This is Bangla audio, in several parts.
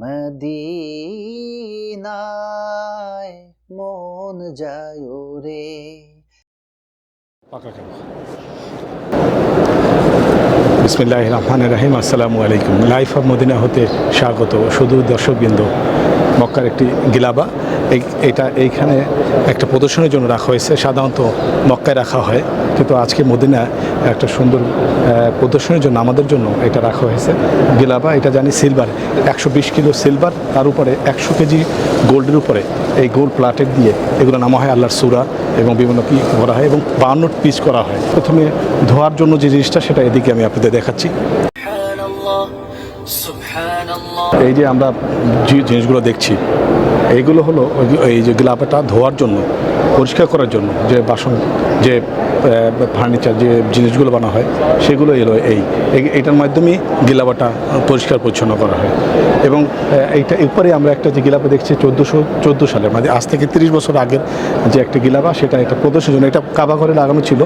মদিনায় মন যায় রে। বিসমিল্লাহ রহমান রাহিম আসসালামু আলাইকুম লাইফ অফ মদিনা হতে স্বাগত। শুধু দর্শকবৃন্দ, মক্কার একটি গিলাবা। এটা এইখানে একটা প্রদর্শনের জন্য রাখা হয়েছে। সাধারণত মক্কায় রাখা হয়। কিন্তু আজকে মদিনা একটা সুন্দর প্রদর্শনীর জন্য আমাদের জন্য এটা রাখা হয়েছে। গিলাবা এটা জানি সিলভার একশো বিশ কিলো সিলভার তার উপরে একশো কেজি গোল্ডের উপরে এই গোল্ড প্লাটের দিয়ে এগুলো নামা হয় আল্লাহর সুরা এবং বিভিন্ন কি করা হয় এবং বান্ন পিস করা হয়। প্রথমে ধোয়ার জন্য যে জিনিসটা সেটা এদিকে আমি আপনাদের দেখাচ্ছি। এই যে আমরা যে জিনিসগুলো দেখছি এইগুলো হলো এই যে গ্লাবাটা ধোয়ার জন্য পরিষ্কার করার জন্য যে বাসন যে ফার্নিচার যে জিনিসগুলো বানা হয়, সেগুলো এলো এই। এইটার মাধ্যমেই গিলাবাটা পরিষ্কার পরিচ্ছন্ন করা হয়। এবং এইটা এরপরে আমরা একটা যে গিলাবা দেখছি, চোদ্দোশো, চোদ্দ সালে মানে আজ থেকে তিরিশ বছর আগের যে একটা গিলাবা সেটা একটা প্রদর্শনের জন্য, এটা কাবা ঘরে লাগানো ছিল।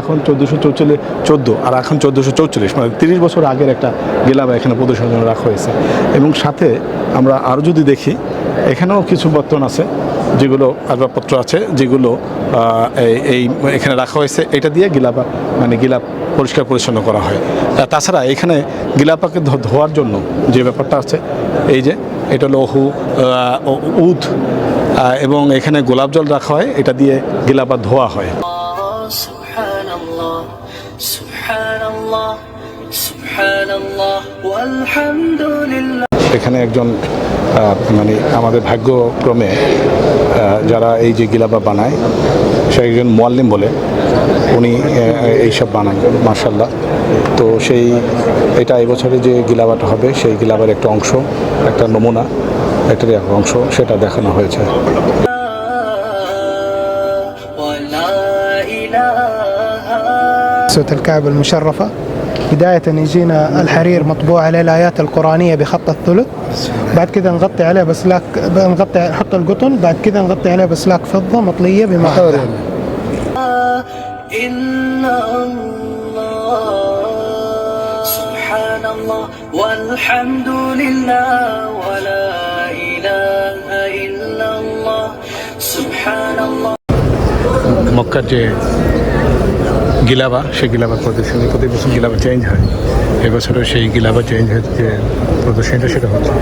এখন চোদ্দোশো চৌচল্লিশ, চোদ্দ, আর এখন চোদ্দোশো চৌচল্লিশ মানে তিরিশ বছর আগের একটা গিলাবা এখানে প্রদর্শনের জন্য রাখা হয়েছে। এবং সাথে আমরা আরও যদি দেখি, এখানেও কিছু বর্তন আছে। যেগুলো আসবাবপত্র আছে যেগুলো এই এখানে রাখা হয়েছে এটা দিয়ে গিলাপ মানে গিলাপ পরিষ্কার পরিচ্ছন্ন করা হয়। তাছাড়া এখানে গিলাপাকে ধোয়ার জন্য যে ব্যাপারটা আছে এই যে এটা লহু উধ এবং এখানে গোলাপ জল রাখা হয় এটা দিয়ে গিলাপা ধোয়া হয়। এখানে একজন মানে আমাদের ভাগ্যক্রমে আহ, যারা এই যে গিলাবা বানায় সে একজন মোয়াল্লিম বলে উনি আহ, এইসব বানান মার্শাল্লাহ তো সেই এটা এবছরে যে গিলাবাটা হবে সেই গিলাবার একটা অংশ একটা নমুনা এটারই এক অংশ সেটা দেখানো হয়েছে ولا إله سورة الكعبة المشرفة بداية يجينا الحرير مطبوع عليه الآيات القرآنية بخط الثلث. بعد كذا نغطي عليه بسلاك نغطي نحط القطن بعد كذا نغطي عليه بسلاك فضة مطلية بما إن الله سبحان الله والحمد لله ولا إله إلا الله سبحان الله مكة গিলাবা, সেই গিলাবা প্রদর্শনী প্রতি বছর গিলাবা চেঞ্জ হয়। এবছরও সেই গিলাবা চেঞ্জ হয়েছে যে প্রদর্শনীটা সেটা হচ্ছে।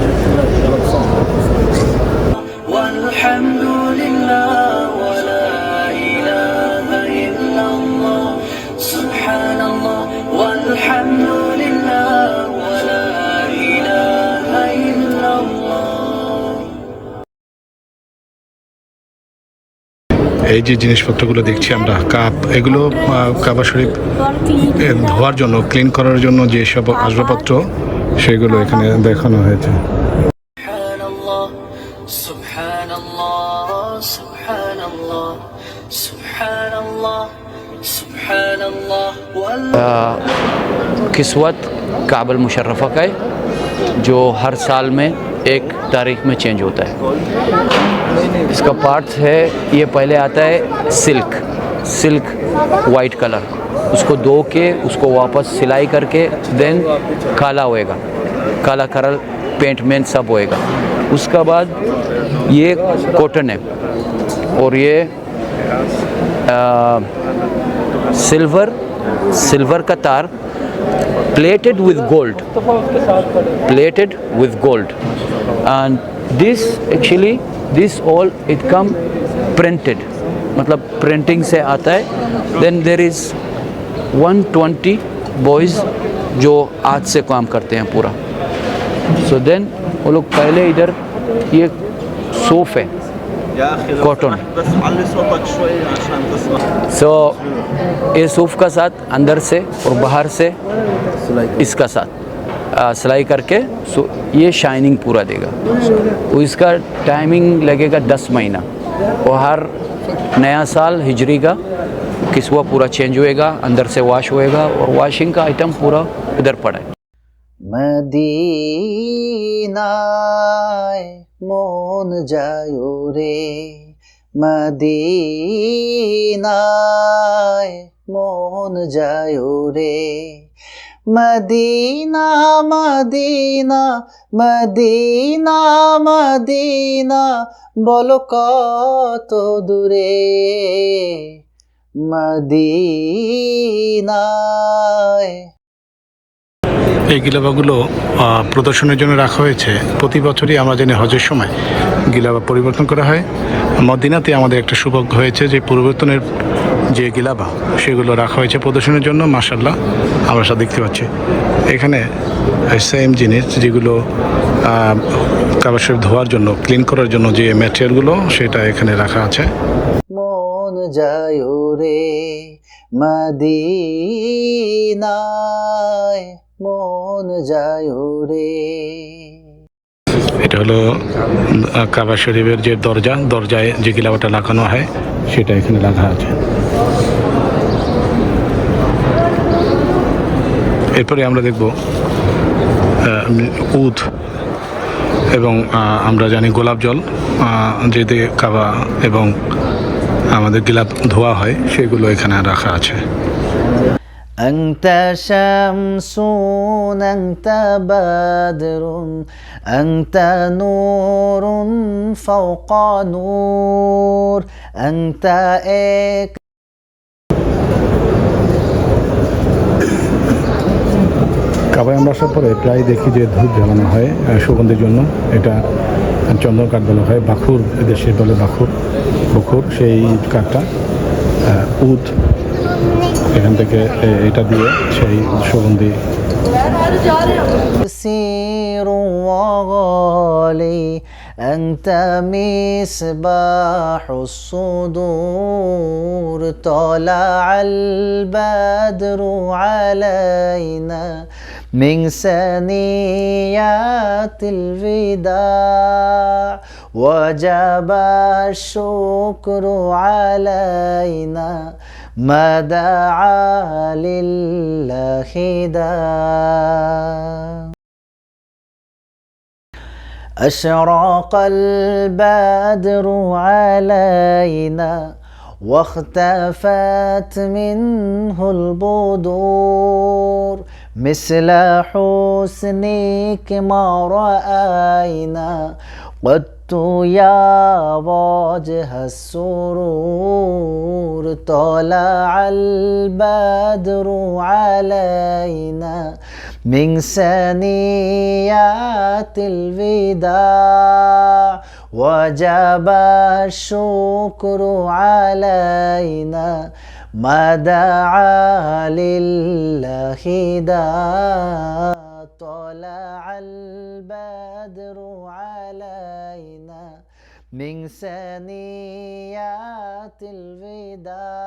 এই যে জিনিসপত্রগুলো দেখছি আমরা কাপ এগুলো কাবা শরীফ ধোয়ার জন্য ক্লিন করার জন্য যেসব আসবাবপত্র সেগুলো এখানে দেখানো হয়েছে। किस्वत কাবুল মুশরফা কে है হর সাল মে এক তারিখ মে চেঞ্জ चेंज इसका पार्ट्स है ये पहले आता है सिल्क सिल्क वाइट कलर उसको धो के उसको वापस सिलाई करके देन काला होएगा। काला करल पेंट मेंट सब होएगा। उसका बाद ये कॉटन है। और ये आ, सिल्वर सिल्वर का तार plated with gold plated with gold and this actually this all it come printed मतलब प्रिंटिंग से आता है. देन देर इज़ 120 बॉयज़ जो आज से काम करते हैं पूरा. सो so देन वो लोग पहले इधर ये सोफ है. कॉटन सो so, ये सूफ का साथ अंदर से और बाहर से इसका साथ. आ, सिलाई करके सो ये शाइनिंग पूरा देगा। तो इसका टाइमिंग लगेगा दस महीना। और हर नया साल हिजरी का किसवा पूरा चेंज होएगा अंदर से वॉश होएगा और वॉशिंग का आइटम पूरा इधर पड़ा है। मदीनाए मोन जायो रे मदीनाए मोन जायो रे। মদিনা মদিনা মদিনা মদিনা, বলো কত দূরে? মদিনায়। এই গিলাবাগুলো প্রদর্শনের জন্য রাখা হয়েছে। প্রতি বছরই আমরা জানি হজের সময় গিলাবা পরিবর্তন করা হয়। মদিনাতে আমাদের একটা সৌভাগ্য হয়েছে যে পরিবর্তনের যে গিলাবা সেগুলো রাখা হয়েছে প্রদর্শনের জন্য মাসাল্লাহ আমরা সব দেখতে পাচ্ছি। এখানে সেম জিনিস যেগুলো কাবার ধোয়ার জন্য ক্লিন করার জন্য যে ম্যাটেরিয়ালগুলো সেটা এখানে রাখা আছে। মন যায় রে মদিনায়, মন যায় রে এটা হলো কাবা শরীফের যে দরজা, দরজায় যে গিলাবাটা লাগানো হয়, সেটা এখানে লাগা আছে। এরপরে আমরা দেখব উদ এবং আমরা জানি গোলাপ জল যেতে কাবা এবং আমাদের গিলাপ ধোয়া হয়, সেগুলো এখানে রাখা আছে। أنت شمس أنت بدر أنت نور فوق نور أنت إك কাবায় আমরা আসার পরে প্রায় দেখি যে ধূপ জ্বালানো হয় আহ, সুগন্ধের জন্য এটা চন্দন কাঠ বলা হয় বাখুর দেশে বলে বাখুর বখুর সেই কাঠটা আহ, উদ এখান থেকে এ- এটা দিয়ে সেই সুগন্ধি سير وغالي أنت مصباح الصدور طلع البدر علينا من ثنيات الوداع وجب الشكر علينا ما دعا لله داع أشرق البدر علينا واختفت منه البدور. مثل حسنك ما رأينا قدت يا وجه السرور طلع البدر علينا من ثنيات الوداع وجب الشكر علينا ما دعا لله داع طلع من ثنيات الوداع.